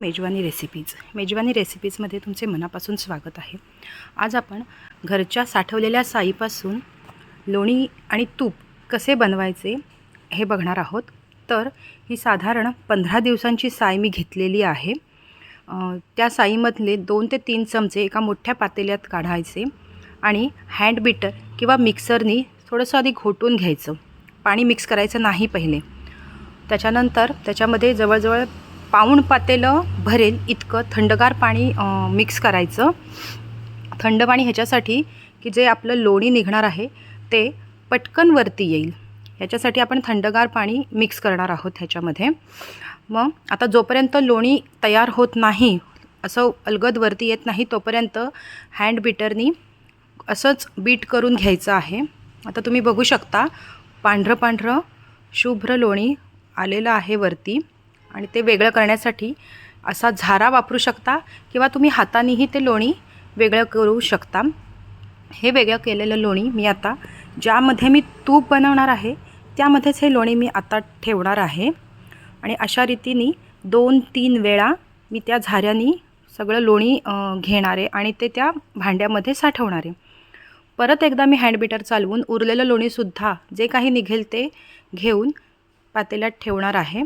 मेजवानी रेसिपीज मेजवानी रेसिपीजमध्ये तुमचे मनापासून स्वागत आहे. आज आपण घरच्या साठवलेल्या साईपासून लोणी आणि तूप कसे बनवायचे हे बघणार आहोत. तर ही साधारण पंधरा दिवसांची साय मी घेतलेली आहे. त्या साईमधले दोन ते तीन चमचे एका मोठ्या पातेल्यात काढायचे आणि हँड बीटर किंवा मिक्सरनी थोडंसं आधी घोटून घ्यायचं. पाणी मिक्स करायचं नाही पहिले. त्याच्यानंतर त्याच्यामध्ये जवळजवळ पाऊण पातेलं भरेल इतकं थंडगार पाणी मिक्स करायचं. थंड पाणी ह्याच्यासाठी की जे आपलं लोणी निघणार आहे ते पटकन वरती येईल. ह्याच्यासाठी आपण थंडगार पाणी मिक्स करणार आहोत ह्याच्यामध्ये. मग आता जोपर्यंत लोणी तयार होत नाही असं अलगद वरती येत नाही तोपर्यंत हँड बीटरनी असंच बीट करून घ्यायचं आहे. आता तुम्ही बघू शकता पांढरं पांढरं शुभ्र लोणी आलेलं आहे वरती. आणि ते वेगळं करण्यासाठी असा झारा वापरू शकता किंवा तुम्ही हातानेही ते लोणी वेगळं करू शकता. हे वेगळं केलेलं लोणी मी आता ज्यामध्ये मी तूप बनवणार आहे त्यामध्येच हे लोणी मी आता ठेवणार आहे. आणि अशा रीतीने दोन तीन वेळा मी त्या झाऱ्यानी सगळं लोणी घेणारे घेणार आहे आणि ते त्या भांड्यामध्ये साठवणार. आहे परत एकदा मी हँडबीटर चालवून उरलेलं लोणीसुद्धा जे काही निघेल ते घेऊन पातेल्यात ठेवणार आहे.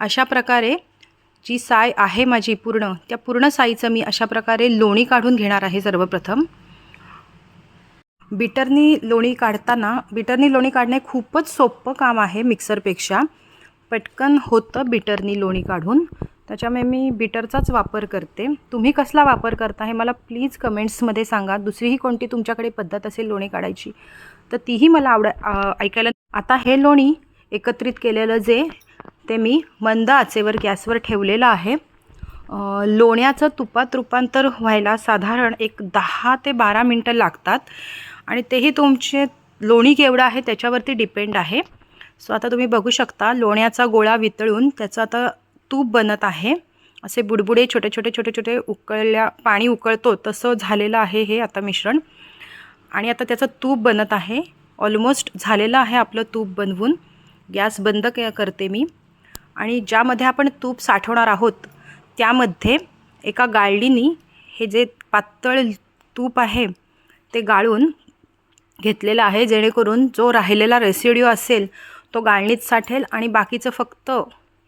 अशा प्रकारे जी साय आहे माझी पूर्ण त्या पूर्ण साईचं मी अशा प्रकारे लोणी काढून घेणार आहे सर्वप्रथम. बिटरनी लोणी काढताना बिटरनी लोणी काढणे खूपच सोपं काम आहे मिक्सरपेक्षा. पटकन होतं बिटरनी लोणी काढून. त्याच्यामुळे मी बिटरचाच वापर करते. तुम्ही कसला वापर करता हे मला प्लीज कमेंट्समध्ये सांगा. दुसरीही कोणती तुमच्याकडे पद्धत असेल लोणी काढायची तर तीही मला आवड ऐकायला आता हे लोणी एकत्रित केलेलं जे ते मी मंद आचेवर गॅसवर ठेवलेलं आहे. लोण्याचं तुपात रूपांतर व्हायला साधारण एक दहा ते बारा मिनटं लागतात आणि तेही तुमचे लोणी केवढं आहे त्याच्यावरती डिपेंड आहे. सो आता तुम्ही बघू शकता लोण्याचा गोळा वितळून त्याचं आता तूप बनत आहे. असे बुडबुडे छोटे छोटे छोटे छोटे उकळल्या पाणी उकळतो तसं झालेलं आहे हे आता मिश्रण. आणि आता त्याचं तूप बनत आहे. ऑलमोस्ट झालेलं आहे आपलं तूप बनवून. गॅस बंद क करते मी. आणि ज्यामध्ये आपण तूप साठवणार आहोत त्यामध्ये एका गाळणीनी हे जे पातळ तूप आहे ते गाळून घेतलेलं आहे. जेणेकरून जो राहिलेला रेसिड्यू असेल तो गाळणीत साठेल आणि बाकीचं फक्त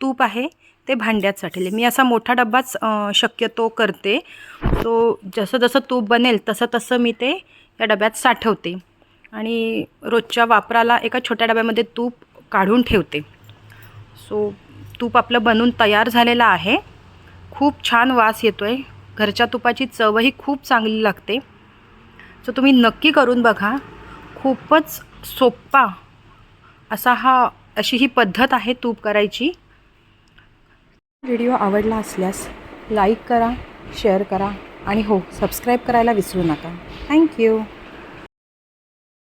तूप आहे ते भांड्यात साठेल. मी असा मोठा डब्बाच शक्यतो करते. तो जसं जसं तूप बनेल तसं तसं मी ते या डब्यात साठवते. आणि रोजच्या वापराला एका छोट्या डब्यामध्ये तूप काढून ठेवते. सो तूप आपलं बनून तयार झालेलं आहे. खूप छान वास येतो आहे घरच्या तुपाची चवही खूप चांगली लागते. सो तुम्ही नक्की करून बघा. खूपच सोप्पा असा हा अशी ही पद्धत आहे तूप करायची. व्हिडिओ आवडला असल्यास लाईक करा शेअर करा आणि हो सबस्क्राईब करायला विसरू नका. थँक्यू